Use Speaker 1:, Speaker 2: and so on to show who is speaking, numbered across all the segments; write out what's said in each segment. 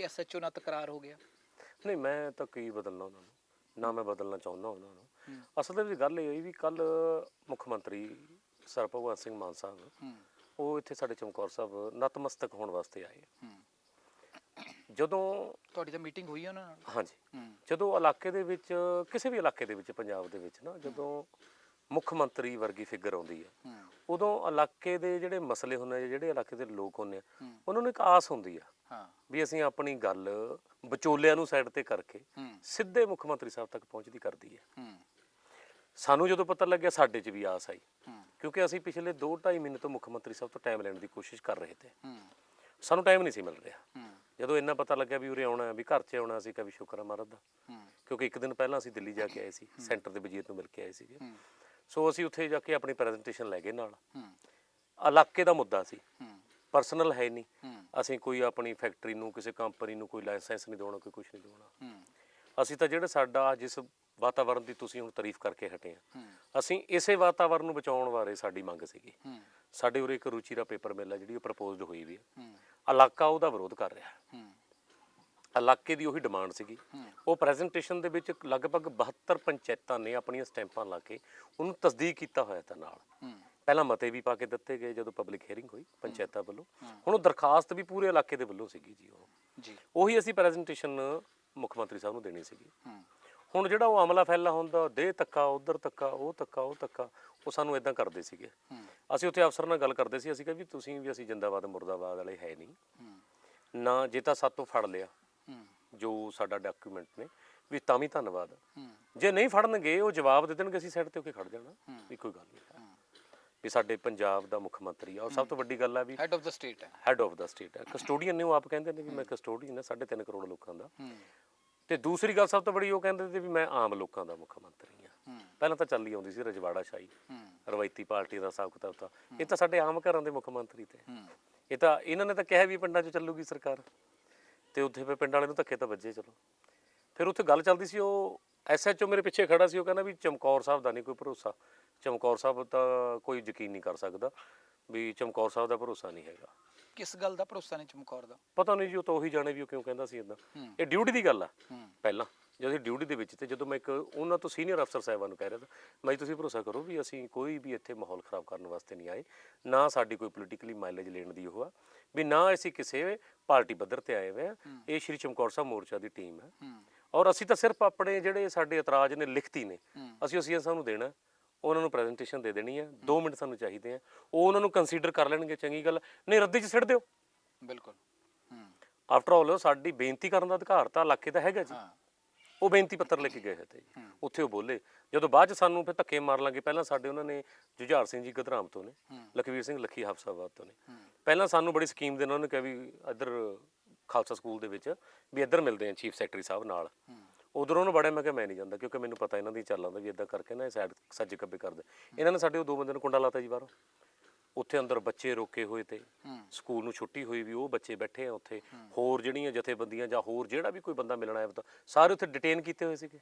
Speaker 1: ਕਿ ਐਸਐਚਓ ਨਾਲ ਤਕਰਾਰ ਹੋ ਗਿਆ?
Speaker 2: ਨਹੀਂ ਮੈਂ ਤਾਂ ਕੀ ਬਦਲਣਾ ਉਹਨਾਂ ਨੂੰ? ਨਾ ਮੈਂ ਬਦਲਣਾ ਚਾਹੁੰਦਾ ਉਹਨਾਂ ਨੂੰ।
Speaker 1: ਹੂੰ।
Speaker 2: ਅਸਲ ਦੇ ਵਿੱਚ ਗੱਲ ਇਹ ਹੋਈ ਵੀ ਕੱਲ ਮੁੱਖ ਮੰਤਰੀ ਸਰ ਭਗਵੰਤ ਸਿੰਘ ਮਾਨ ਸਾਹਿਬ
Speaker 1: ਹੂੰ।
Speaker 2: ਉਹ ਇੱਥੇ ਸਾਡੇ ਚਮਕੌਰ ਸਾਹਿਬ ਨਤਮਸਤਕ ਹੋਣ ਵਾਸਤੇ ਆਏ।
Speaker 1: ਹੂੰ।
Speaker 2: ਜਦੋਂ
Speaker 1: ਤੁਹਾਡੀ ਤਾਂ ਮੀਟਿੰਗ ਹੋਈ ਆ ਉਹਨਾਂ ਨਾਲ?
Speaker 2: ਹਾਂਜੀ।
Speaker 1: ਹੂੰ।
Speaker 2: ਜਦੋਂ ਇਲਾਕੇ ਦੇ ਵਿੱਚ ਕਿਸੇ ਵੀ ਇਲਾਕੇ ਦੇ ਵਿੱਚ ਪੰਜਾਬ ਦੇ ਵਿੱਚ ਨਾ ਜਦੋਂ ਮੁੱਖ ਮੰਤਰੀ ਵਰਗੀ ਫਿਗਰ ਆਉਂਦੀ ਹੈ।
Speaker 1: ਹੂੰ।
Speaker 2: ਉਦੋਂ ਇਲਾਕੇ ਦੇ ਜਿਹੜੇ ਮਸਲੇ ਹੁੰਦੇ ਆ ਜਿਹੜੇ ਇਲਾਕੇ ਦੇ ਲੋਕ ਹੁੰਦੇ ਆ। ਉਹਨਾਂ ਨੂੰ ਇੱਕ ਆਸ ਹੁੰਦੀ ਆ
Speaker 1: ਹਾਂ।
Speaker 2: ਵੀ ਅਸੀਂ ਆਪਣੀ ਗੱਲ ਵਿਚੋਲਿਆਂ ਨੂੰ ਸਾਈਡ ਤੇ ਕਰਕੇ ਸਿੱਧੇ ਮੁੱਖ ਮੰਤਰੀ ਸਾਹਿਬ ਤੱਕ ਪਹੁੰਚਦੀ ਕਰਦੀ ਹੈ। ਸਾਨੂੰ ਜਦੋਂ ਪਤਾ ਲੱਗਿਆ ਸਾਡੇ 'ਚ ਵੀ ਆਸ ਆਈ। ਕਿਉਂਕਿ ਅਸੀਂ ਪਿਛਲੇ 2.5 ਮਹੀਨੇ ਤੋਂ ਮੁੱਖ ਮੰਤਰੀ ਸਾਹਿਬ ਤੋਂ ਟਾਈਮ ਲੈਣ ਦੀ ਕੋਸ਼ਿਸ਼ ਕਰ ਰਹੇ ਤੇ। ਸਾਨੂੰ ਟਾਈਮ ਨਹੀਂ ਸੀ ਮਿਲ ਰਿਹਾ। ਜਦੋਂ ਇੰਨਾ ਪਤਾ ਲੱਗਿਆ ਵੀ ਉਰੇ ਆਉਣਾ ਵੀ ਘਰ 'ਚ ਆਉਣਾ ਸੀ ਕਵੀ ਸ਼ੁਕਰ ਹੈ। ਮਹਾਰਾਜ ਦਾ ਕਿਉਂਕਿ ਇੱਕ ਦਿਨ ਪਹਿਲਾਂ ਅਸੀਂ ਦਿੱਲੀ ਜਾ ਕੇ ਆਏ ਸੀ ਸੈਂਟਰ ਦੇ ਵਜ਼ੀਰ ਨੂੰ ਮਿਲ ਕੇ ਆਏ ਸੀਗੇ। ਸੋ ਅਸੀਂ ਉੱਥੇ ਜਾ ਕੇ ਆਪਣੀ ਪ੍ਰੈਜੈਂਟੇਸ਼ਨ ਲੈ ਗਏ ਨਾਲ।
Speaker 1: ਹੂੰ।
Speaker 2: ਇਲਾਕੇ ਦਾ ਮੁੱਦਾ ਸੀ।
Speaker 1: ਹੂੰ।
Speaker 2: ਪਰਸਨਲ ਹੈ ਨਹੀਂ। ਅਸੀਂ ਕੋਈ ਆਪਣੀ ਫੈਕਟਰੀ ਨੂੰ ਕਿਸੇ ਕੰਪਨੀ ਨੂੰ ਕੋਈ ਲਾਇਸੈਂਸ ਨਹੀਂ ਦੇਣਾ ਕੋਈ ਕੁਝ ਨਹੀਂ ਦੇਣਾ। ਅਸੀਂ ਤਾਂ ਜਿਹੜਾ ਸਾਡਾ ਜਿਸ ਵਾਤਾਵਰਣ ਦੀ ਤੁਸੀਂ ਹੁਣ ਤਾਰੀਫ ਕਰਕੇ ਹਟੇ ਆ। ਅਸੀਂ ਇਸੇ ਵਾਤਾਵਰਣ ਨੂੰ ਬਚਾਉਣ ਬਾਰੇ ਸਾਡੀ ਮੰਗ ਸੀਗੀ। ਸਾਡੇ ਉਰੇ ਇੱਕ ਰੁਚੀ ਦਾ ਪੇਪਰ ਮਿਲ ਹੈ ਜਿਹੜੀ ਉਹ ਪ੍ਰਪੋਜ਼ਡ ਹੋਈ ਵੀ ਹੈ। ਇਲਾਕਾ ਉਹਦਾ ਵਿਰੋਧ ਕਰ ਰਿਹਾ। ਇਲਾਕੇ ਦੀ ਉਹੀ ਡਿਮਾਂਡ ਸੀਗੀ। ਉਹ ਪ੍ਰੈਜੈਂਟੇਸ਼ਨ ਦੇ ਵਿੱਚ ਲਗਭਗ 72 ਪੰਚਾਇਤਾਂ ਨੇ ਆਪਣੀਆਂ ਸਟੈਂਪਾਂ ਲਾ ਕੇ ਉਹਨੂੰ ਤਸਦੀਕ ਕੀਤਾ ਹੋਇਆ ਤਾਂ ਨਾਲ। ਪਹਿਲਾਂ ਮਤੇ ਵੀ ਪਾ ਕੇ ਦਿੱਤੇ ਗਏ ਜਦੋਂ ਪਬਲਿਕ ਹੀਅਰਿੰਗ ਹੋਈ ਪੰਚਾਇਤਾਂ ਵੱਲੋਂ। ਹੁਣ ਉਹ ਦਰਖਾਸਤ ਵੀ ਪੂਰੇ ਇਲਾਕੇ ਦੇ ਵੱਲੋਂ ਸੀਗੀ ਜੀ ਉਹ।
Speaker 1: ਜੀ।
Speaker 2: ਉਹੀ ਅਸੀਂ ਪ੍ਰੈਜੈਂਟੇਸ਼ਨ ਮੁੱਖ ਮੰਤਰੀ ਸਾਹਿਬ ਨੂੰ ਦੇਣੀ ਸੀਗੀ। ਹੁਣ ਜਿਹੜਾ ਉਹ ਅਮਲਾ ਫੈਲਾ ਹੁੰਦਾ ਦੇ ਤੱਕਾ ਉਧਰ ਤੱਕਾ ਉਹ ਤੱਕਾ ਉਹ ਤੱਕਾ ਉਹ ਸਾਨੂੰ ਇਦਾਂ ਕਰਦੇ ਸੀਗੇ। ਅਸੀਂ ਉੱਥੇ ਅਫਸਰ ਨਾਲ ਗੱਲ ਕਰਦੇ ਸੀ ਅਸੀਂ ਕਿਹਾ ਵੀ ਤੁਸੀਂ ਵੀ ਅਸੀਂ ਜਿੰਦਾਬਾਦ ਮੁਰਦਾਬਾਦ ਵਾਲੇ ਹੈ ਨਹੀਂ। ਨਾ ਜੇ ਤਾਂ ਸਾਤੋਂ ਫੜ ਲਿਆ। ਜੋ ਸਾਡਾ ਡਾਕੂਮੈਂਟ ਨੇ ਵੀ ਤਾਂ ਵੀ ਧੰਨਵਾਦ। ਜੇ ਨਹੀਂ ਫੜਨਗੇ ਉਹ ਜਵਾਬ ਦੇ ਦੇਣਗੇ ਅਸੀਂ ਸਾਈਡ ਤੇ ਹੋ ਕੇ ਖੜ ਜਾਣਾ। ਵੀ ਕੋਈ ਗੱਲ ਨਹੀਂ। ਵੀ ਸਾਡੇ ਪੰਜਾਬ ਦਾ ਮੁੱਖ ਮੰਤਰੀ ਆ ਔਰ ਸਭ ਤੋਂ ਵੱਡੀ ਗੱਲ ਆ ਵੀ
Speaker 1: ਹੈਡ ਆਫ ਦਾ ਸਟੇਟ ਹੈ।
Speaker 2: ਹੈਡ ਆਫ ਦਾ ਸਟੇਟ ਹੈ। ਕਸਟੋਡੀਅਨ ਨੇ ਉਹ ਆਪ ਕਹਿੰਦੇ ਨੇ ਵੀ ਮੈਂ ਕਸਟੋਡੀਅਨ ਹਾਂ 3.5 ਕਰੋੜ ਲੋਕਾਂ ਦਾ। ਤੇ ਦੂਸਰੀ ਗੱਲ ਸਭ ਤੋਂ ਬੜੀ ਉਹ ਕਹਿੰਦੇ ਤੇ ਵੀ ਮੈਂ ਆਮ ਲੋਕਾਂ ਦਾ ਮੁੱਖ ਮੰਤਰੀ ਹੂੰ। ਪਹਿਲਾਂ ਤਾਂ ਚੱਲੀ ਆਉਂਦੀ ਸੀ ਰਜਵਾੜਾ ਸ਼ਾਹੀ। ਰਵਾਇਤੀ ਪਾਰਟੀ ਦਾ ਹਿਸਾਬ ਕਿਤਾਬ ਤਾਂ। ਇਹ ਤਾਂ ਸਾਡੇ ਆਮ ਘਰਾਂ ਦੇ ਮੁੱਖ ਮੰਤਰੀ ਤੇ। ਇਹ ਤਾਂ ਇਹਨਾਂ ਨੇ ਤਾਂ ਕਿਹਾ ਵੀ ਪਿੰਡਾਂ 'ਚ ਚੱਲੂਗੀ ਸਰਕਾਰ। ਤੇ ਉੱਥੇ ਫਿਰ ਪਿੰਡ ਵਾਲੇ ਨੂੰ ਧੱਕੇ ਤਾਂ ਵੱਜੇ ਚਲੋ। ਫਿਰ ਉੱਥੇ ਗੱਲ ਚੱਲਦੀ ਸੀ ਉਹ ਐਸਐਚਓ ਮੇਰੇ ਪਿੱਛੇ ਖੜਾ ਸੀ ਉਹ ਕਹਿੰਦਾ ਵੀ ਚਮਕੌਰ ਸਾਹਿਬ ਦਾ ਨਹੀਂ ਕੋਈ ਭਰੋਸਾ। ਚਮਕੌਰ ਸਾਹਿਬ ਤਾਂ ਕੋਈ ਯਕੀਨ ਨਹੀਂ ਕਰ ਸਕਦਾ ਵੀ ਚਮਕੌਰ ਸਾਹਿਬ ਦਾ ਭਰੋਸਾ ਨਹੀਂ ਹੈਗਾ।
Speaker 1: ਕਿਸ ਗੱਲ ਦਾ ਭਰੋਸਾ ਨਹੀਂ ਚਮਕੌਰ ਦਾ?
Speaker 2: ਪਤਾ ਨਹੀਂ ਜੀ ਉਹ ਤਾਂ ਉਹੀ ਜਾਣੇ ਵੀ ਉਹ ਕਿਉਂ ਕਹਿੰਦਾ ਸੀ ਇਦਾਂ
Speaker 1: ਹੂੰ।
Speaker 2: ਇਹ ਡਿਊਟੀ ਦੀ ਗੱਲ ਆ।
Speaker 1: ਹੂੰ।
Speaker 2: ਪਹਿਲਾਂ ਜਦੋਂ ਡਿਊਟੀ ਦੇ ਵਿੱਚ ਤੇ ਜਦੋਂ ਮੈਂ ਇੱਕ ਉਹਨਾਂ ਤੋਂ ਸੀਨੀਅਰ ਅਫਸਰ ਸਾਹਿਬਾਨ ਨੂੰ ਕਹਿ ਰਿਹਾ ਤਾਂ ਮੈਂ ਜੀ ਤੁਸੀਂ ਭਰੋਸਾ ਕਰੋ ਵੀ ਅਸੀਂ ਕੋਈ ਵੀ ਇੱਥੇ ਮਾਹੌਲ ਖਰਾਬ ਕਰਨ ਵਾਸਤੇ ਨਹੀਂ ਆਏ ਨਾ ਸਾਡੀ ਕੋਈ ਪੋਲੀਟੀਕਲੀ ਮਾਈਲੇਜ ਲੈਣ ਦੀ ਉਹ ਆ ਵੀ ਨਾ ਅਸੀਂ ਕਿਸੇ ਪਾਰਟੀ ਪੱਧਰ ਤੇ ਆਏ ਹੋਏ ਆ। ਇਹ ਸ਼੍ਰੀ ਚਮਕੌਰ ਸਾਹਿਬ ਮੋਰਚਾ ਦੀ ਟੀਮ ਹੈ। ਔਰ ਅਸੀਂ ਤਾਂ ਸਿਰਫ ਆਪਣੇ ਜਿਹੜੇ ਸਾਡੇ ਇਤਰਾਜ਼ ਨੇ ਲਿਖਤੀ ਨੇ ਅਸੀਂ ਉਹ ਸੀਐਮ ਸਾਹਿਬ ਨੂੰ ਦੇਣਾ ਉਹਨਾਂ ਨੂੰ ਪ੍ਰੈਜੈਂਟੇਸ਼ਨ ਦੇ ਦੇਣੀ ਹੈ 2 ਮਿੰਟ ਸਾਨੂੰ ਚਾਹੀਦੇ ਆ। ਉਹ ਉਹਨਾਂ ਨੂੰ ਕੰਸੀਡਰ ਕਰ ਲੈਣਗੇ ਚੰਗੀ ਗੱਲ। ਨਹੀਂ ਰੱਦੀ 'ਚ ਸਿੱਟ ਦਿਓ।
Speaker 1: ਬਿਲਕੁਲ।
Speaker 2: ਆਫਟਰ ਆਲ ਸਾਡੀ ਬੇਨਤੀ ਕਰਨ ਦਾ ਅਧਿਕਾਰ ਤਾਂ ਇਲਾਕੇ ਦਾ ਹੈਗਾ ਜੀ।
Speaker 1: ਹਾਂ।
Speaker 2: ਉਹ ਬੇਨਤੀ ਪੱਤਰ ਲੈ ਕੇ ਗਏ ਹੈ ਤੇ ਜੀ। ਉੱਥੇ ਉਹ ਬੋਲੇ। ਜਦੋਂ ਬਾਅਦ ਚ ਸਾਨੂੰ ਫਿਰ ਧੱਕੇ ਮਾਰ ਲਾਂਗੇ ਪਹਿਲਾਂ ਸਾਡੇ ਉਹਨਾਂ ਨੇ ਜੁਝਾਰ ਸਿੰਘ ਜੀ ਗਧਰਾਮ ਤੋਂ ਨੇ। ਲਖਵੀਰ ਸਿੰਘ ਲੱਖੀ ਹਫਸਾਬਾਦ ਤੋਂ ਨੇ। ਪਹਿਲਾਂ ਸਾਨੂੰ ਬੜੀ ਸਕੀਮ ਦੇ ਨਾਲ ਉਹਨਾਂ ਨੇ ਕਿਹਾ ਵੀ ਇੱਧਰ ਖਾਲਸਾ ਸਕੂਲ ਦੇ ਵਿੱਚ ਵੀ ਇੱਧਰ ਮਿਲਦੇ ਆ ਚੀਫ ਸੈਕਟਰੀ ਸਾਹਿਬ ਨਾਲ। ਉਧਰੋਂ ਨੂੰ ਬੜਿਆ ਮੈਂ ਕਿਹਾ ਮੈਂ ਨਹੀਂ ਜਾਂਦਾ ਕਿਉਂਕਿ ਮੈਨੂੰ ਪਤਾ ਇਹਨਾਂ ਦੀ ਚਾਲਾਂ ਦਾ ਵੀ ਇਦਾਂ ਕਰਕੇ ਨਾ ਇਹ ਸਾਈਡ ਸੱਜੇ ਕੱਬੇ ਕਰਦੇ ਇਹਨਾਂ ਨੇ ਸਾਡੇ ਉਹ ਦੋ ਬੰਦੇ ਨੂੰ ਕੁੰਡਾ ਲਾਤਾ ਜੀ ਬਾਹਰੋਂ। ਉੱਥੇ ਅੰਦਰ ਬੱਚੇ ਰੋਕੇ ਹੋਏ ਤੇ ਸਕੂਲ ਨੂੰ ਛੁੱਟੀ ਹੋਈ ਵੀ ਉਹ ਬੱਚੇ ਬੈਠੇ ਆ ਉੱਥੇ। ਹੋਰ ਜਿਹੜੀਆਂ ਜਥੇਬੰਦੀਆਂ ਜਾਂ ਹੋਰ ਜਿਹੜਾ ਵੀ ਕੋਈ ਬੰਦਾ ਮਿਲਣਾ ਆਇਆ ਤਾਂ ਸਾਰੇ ਉੱਥੇ ਡਿਟੇਨ ਕੀਤੇ ਹੋਏ ਸੀਗੇ।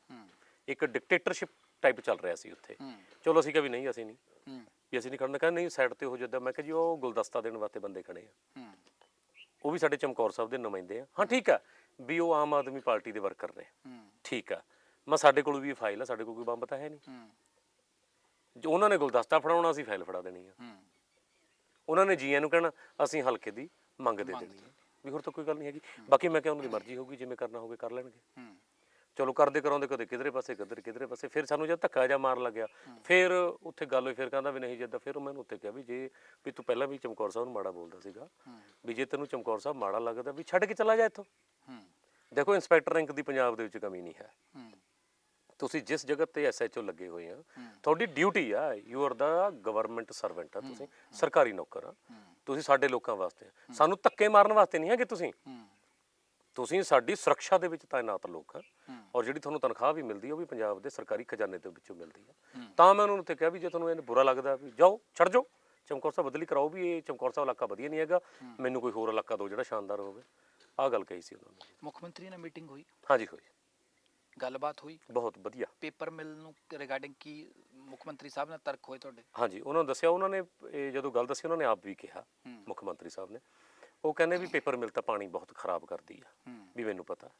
Speaker 2: ਇੱਕ ਡਿਕਟੇਟਰਸ਼ਿਪ ਟਾਈਪ ਚੱਲ ਰਿਹਾ ਸੀ ਉੱਥੇ। ਚਲੋ ਅਸੀਂ ਕਿਹਾ ਵੀ ਨਹੀਂ ਅਸੀਂ ਨਹੀਂ। ਵੀ ਅਸੀਂ ਨਹੀਂ ਖੜਨਾ ਕਹਿੰਦੇ ਨਹੀਂ ਸਾਈਡ ਤੇ ਹੋ ਜਿੱਦਾਂ ਮੈਂ ਕਿਹਾ ਜੀ ਉਹ ਗੁਲਦਸਤਾ ਦੇਣ ਵਾਸਤੇ ਬੰਦੇ ਖੜੇ ਆ। ਉਹ ਵੀ ਸਾਡੇ ਚਮਕੌਰ ਸਾਹਿਬ ਦੇ ਨੁਮਾਇੰਦੇ ਆ। ਹਾਂ ਠੀਕ ਆ ਵੀ ਉਹ ਆਮ ਆਦਮੀ ਪਾਰਟੀ ਦੇ ਵਰਕਰ ਨੇ। ਠੀਕ ਆ। ਮੈਂ ਸਾਡੇ ਕੋਲ ਵੀ ਫਾਈਲ ਆ ਸਾਡੇ ਕੋਲ ਕੋਈ ਬੰਬ ਤਾਂ ਹੈ ਨਹੀਂ। ਉਹਨਾਂ ਨੇ ਗੁਲਦਸਤਾ ਫੜਾਉਣਾ ਅਸੀਂ ਫਾਈਲ ਫੜਾ ਦੇਣੀ ਆ। ਉਹਨਾਂ ਨੇ ਜੀਆਂ ਨੂੰ ਕਹਿਣਾ ਅਸੀਂ ਹਲਕੇ ਦੀ ਮੰਗ ਦੇ ਦੇਣੀ ਵੀ ਹੋਰ ਤਾਂ ਕੋਈ ਗੱਲ ਨਹੀਂ ਹੈਗੀ। ਬਾਕੀ ਮੈਂ ਕਿਹਾ ਉਹਨਾਂ ਦੀ ਮਰਜ਼ੀ ਹੋਊਗੀ ਜਿਵੇਂ ਕਰਨਾ ਹੋਵੇ ਕਰ ਲੈਣਗੇ।
Speaker 1: ਹੂੰ।
Speaker 2: ਚਲੋ ਕਰਦੇ ਕਰਾਉਂਦੇ ਕਦੇ ਕਿਧਰੇ ਪਾਸੇ ਕਦੇ ਕਿਧਰੇ ਪਾਸੇ ਫਿਰ ਸਾਨੂੰ ਜਦ ਧੱਕਾ ਜਾ ਮਾਰਨ ਲੱਗਿਆ ਫਿਰ ਉੱਥੇ ਗੱਲ ਹੋਈ ਫਿਰ ਕਹਿੰਦਾ ਵੀ ਨਹੀਂ ਜਿੱਦਾਂ ਫਿਰ ਮੈਂ ਉਹਨੂੰ ਉੱਥੇ ਕਿਹਾ ਵੀ ਜੇ ਵੀ ਤੂੰ ਪਹਿਲਾਂ ਵੀ ਚਮਕੌਰ ਸਾਹਿਬ ਨੂੰ ਮਾੜਾ ਬੋਲਦਾ ਸੀਗਾ
Speaker 1: ਹੂੰ।
Speaker 2: ਵੀ ਜੇ ਤੈਨੂੰ ਚਮਕੌਰ ਸਾਹਿਬ ਮਾੜਾ ਲੱਗਦਾ ਵੀ ਛੱਡ ਕੇ ਚਲਾ ਜਾ ਇੱਥੋਂ।
Speaker 1: ਹੂੰ।
Speaker 2: ਦੇਖੋ ਇੰਸਪੈਕਟਰ ਰੈਂਕ ਦੀ ਪੰਜਾਬ ਦੇ ਵਿੱਚ ਕਮੀ ਨਹੀਂ ਹੈ।
Speaker 1: ਹੂੰ।
Speaker 2: ਤੁਸੀਂ ਜਿਸ ਜਗ੍ਹਾ ਤੇ ਐਸਐਚਓ ਲੱਗੇ ਹੋਏ ਆ। ਤੁਹਾਡੀ ਡਿਊਟੀ ਆ you are the government servant ਆ ਤੁਸੀਂ ਸਰਕਾਰੀ ਨੌਕਰ ਆ। ਤੁਸੀਂ ਸਾਡੇ ਲੋਕਾਂ ਵਾਸਤੇ ਆ। ਸਾਨੂੰ ਧੱਕੇ ਮਾਰਨ ਵਾਸਤੇ ਨਹੀਂ ਹੈ ਕਿ ਤੁਸੀਂ ਤੁਸੀਂ ਸਾਡੀ ਸੁਰੱਖਿਆ ਦੇ ਵਿੱਚ ਤਾਇਨਾਤ ਲੋਕ ਆ। ਔਰ ਜਿਹੜੀ ਤੁਹਾਨੂੰ ਤਨਖਾਹ ਵੀ ਮਿਲਦੀ ਹੈ ਉਹ ਵੀ ਪੰਜਾਬ ਦੇ ਸਰਕਾਰੀ ਖਜ਼ਾਨੇ ਦੇ ਵਿੱਚੋਂ ਮਿਲਦੀ ਹੈ
Speaker 1: ਹੂੰ।
Speaker 2: ਤਾਂ ਮੈਂ ਉਹਨਾਂ ਨੂੰ ਤੇ ਕਿਹਾ ਵੀ ਜੇ ਤੁਹਾਨੂੰ ਇਹ ਬੁਰਾ ਲੱਗਦਾ ਵੀ ਜਾਓ ਛੱਡ ਜਾਓ। ਚਮਕੌਰ ਸਾਹਿਬ ਬਦਲੀ ਕਰਾਓ ਵੀ ਇਹ ਚਮਕੌਰ ਸਾਹਿਬ ਇਲਾਕਾ ਵਧੀਆ ਨਹੀਂ ਹੈਗਾ। ਮੈਨੂੰ ਕੋਈ ਹੋਰ ਇਲਾਕਾ ਦਿਓ ਜਿਹੜਾ ਸ਼ਾਨਦਾਰ ਹੋਵੇ। ਆਹ ਗੱਲ ਕਹੀ ਸੀ ਉਹਨਾਂ ਨੇ।
Speaker 1: ਮੁੱਖ ਮੰਤਰੀ ਨਾਲ ਮੀਟਿੰਗ ਹੋਈ।
Speaker 2: ਹਾਂਜੀ ਹੋਈ।
Speaker 1: ਗੱਲਬਾਤ ਹੋਈ?
Speaker 2: ਬਹੁਤ ਵਧੀਆ।
Speaker 1: ਪੇਪਰ ਮਿਲ ਨੂੰ ਰਿਗਾਰਡਿੰਗ ਕੀ ਮੁੱਖ ਮੰਤਰੀ ਸਾਹਿਬ ਨਾਲ ਤਰਕ ਹੋਏ ਤੁਹਾਡੇ?
Speaker 2: ਹਾਂਜੀ ਉਹਨਾਂ ਨੂੰ ਦੱਸਿਆ ਉਹਨਾਂ ਨੇ ਇਹ ਜਦੋਂ ਗੱਲ ਦੱਸੀ ਉਹਨਾਂ ਨੇ ਆਪ ਵੀ ਕਿਹਾ ਮੁੱਖ ਮੰਤਰੀ ਸਾਹਿਬ ਨੇ। ਉਹ ਕਹਿੰਦੇ ਵੀ ਪੇਪਰ ਮਿਲ ਤਾਂ ਪਾਣੀ ਬਹੁਤ ਖਰਾਬ ਕਰਦੀ ਆ ਵੀ ਮੈਨੂੰ ਪਤਾ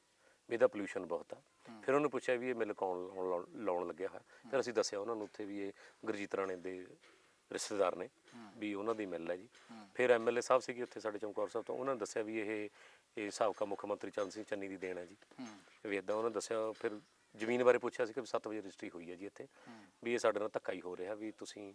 Speaker 2: ਵੀ ਇਹਦਾ ਪੋਲੂਸ਼ਨ ਬਹੁਤ ਆ। ਫਿਰ ਉਹਨੂੰ ਪੁੱਛਿਆ ਵੀ ਇਹ ਮਿਲ ਕੌਣ ਲਾਉਣ ਲੱਗਿਆ ਹੋਇਆ। ਫਿਰ ਅਸੀਂ ਦੱਸਿਆ ਉਹਨਾਂ ਨੂੰ ਉੱਥੇ ਵੀ ਇਹ ਗੁਰਜੀਤ ਰਾਣੇ ਦੇ ਰਿਸ਼ਤੇਦਾਰ ਨੇ ਵੀ ਉਹਨਾਂ ਦੀ ਮਿਲ ਹੈ ਜੀ। ਫਿਰ ਐਮਐਲਏ ਸਾਹਿਬ ਸੀਗੇ ਉੱਥੇ ਸਾਡੇ ਚਮਕੌਰ ਸਾਹਿਬ ਤੋਂ ਉਹਨਾਂ ਨੇ ਦੱਸਿਆ ਵੀ ਇਹ ਇਹ ਸਾਬਕਾ ਮੁੱਖ ਮੰਤਰੀ ਚੰਦ ਸਿੰਘ ਚੰਨੀ ਦੀ ਦੇਣ ਹੈ ਜੀ। ਵੀ ਇਦਾਂ ਉਹਨਾਂ ਦੱਸਿਆ ਫਿਰ ਜ਼ਮੀਨ ਬਾਰੇ ਪੁੱਛਿਆ ਸੀ ਕਿ 7 ਵਜੇ ਰਜਿਸਟਰੀ ਹੋਈ ਹੈ ਜੀ ਇੱਥੇ ਵੀ ਇਹ ਸਾਡੇ ਨਾਲ ਧੱਕਾ ਹੀ ਹੋ ਰਿਹਾ ਵੀ ਤੁਸੀਂ